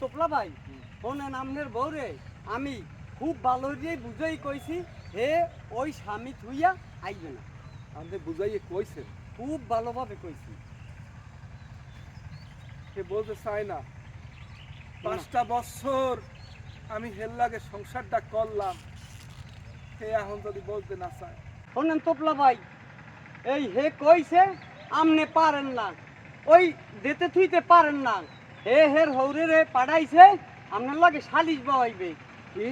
তোপলা ভাই শোনেন আমনের বউরে, আমি খুব ভালো দিয়ে বুঝাই কইছি, হে, ওই স্বামী থুইয়া আইবে না। আমাদের বুঝাইয়ে কইছে খুব ভালোভাবে কইছি। সে বলতে চায় না। পাঁচটা বছর আমি হেল লাগে সংসারটা করলাম। সে এখন যদি বলতে না চায়। শোনেন তোপলা ভাই, এই হে কইছে, আমনে পারেন না। ওই দিতে থুইতে পারেন না। হে হের হৌরে রে পাঠাইছে আপনার লাগে সালিশ বহাইবে। কি?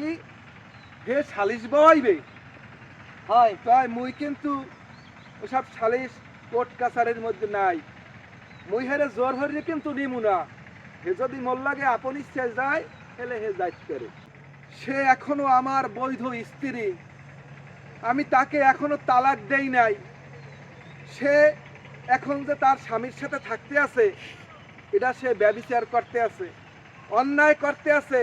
হে সালিশ বইবে হয়। তাই মুই কিন্তু ওসব সালিশ কোর্ট কাছারের মধ্যে নাই। মুই হেরে জোর হরিয়ে কিন্তু নিমু না। হে যদি মোর লাগে আপন ইচ্ছায় যায় হেলে হে যাইতে পারে। সে এখনও আমার বৈধ স্ত্রী। আমি তাকে এখনও তালাক দেই নাই। সে এখন যে তার স্বামীর সাথে থাকতে আছে এটা সে ব্যবিচার করতে আছে, অন্যায় করতে আছে।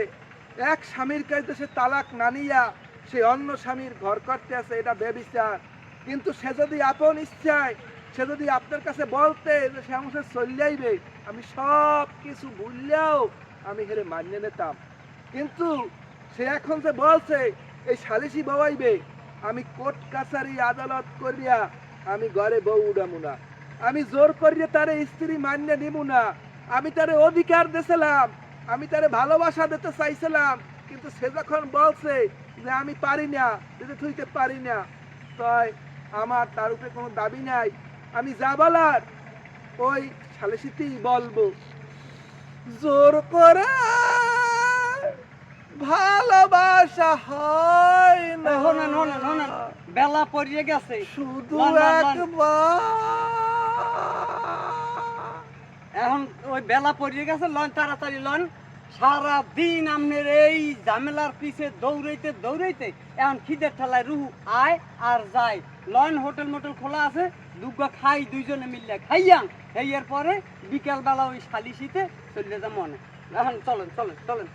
এক স্বামীর কাছে সে তালাক না নিয়া সে অন্য স্বামীর ঘর করতে আছে, এটা ব্যবিচার। কিন্তু সে যদি আপন ইচ্ছায়, সে যদি আপনার কাছে বলতে যে সে আমার সাথে চলে যাইবে আমি সব কিছু ভুললেও আমি হেরে মানিয়ে নিতাম। কিন্তু সে এখন যে বলছে, এই সালিশি বওয়াইবে আমি কোর্ট কাছারি আদালত করিয়া আমি ঘরে বউ উড়ামু না। আমি জোর করিয়া তারে স্ত্রী মান্য নিমু না। আমি তারে অধিকার দিয়েছিলাম আমি তারে ভালোবাসা দিতে চাইছিলাম কিন্তু সে যখন বলছে যে আমি পারি না যদি থুইতে পারি না তাই আমার তার উপরে কোনো দাবি নাই। আমি যা বলার ওই সালেসিতেই বলব। জোর করে ভালোবাসা হয় না। বেলা পড়িয়ে গেছে। শুধু। একবার। ওই বেলা পড়িয়ে গেছে, লন, তাড়াতাড়ি লন। সারা দিন আপনার এই ঝামেলার পিছে দৌড়াইতে দৌড়াইতে এখন খিদের ঠেলায় রুহু আয় আর যায়। লন, হোটেল মোটেল খোলা আছে, দুগা খাই, দুইজনে মিললে খাইয়াং। এই পরে বিকেলবেলা ওই শালিশিতে চলে যা মনে। এখন চলেন চলেন চলেন।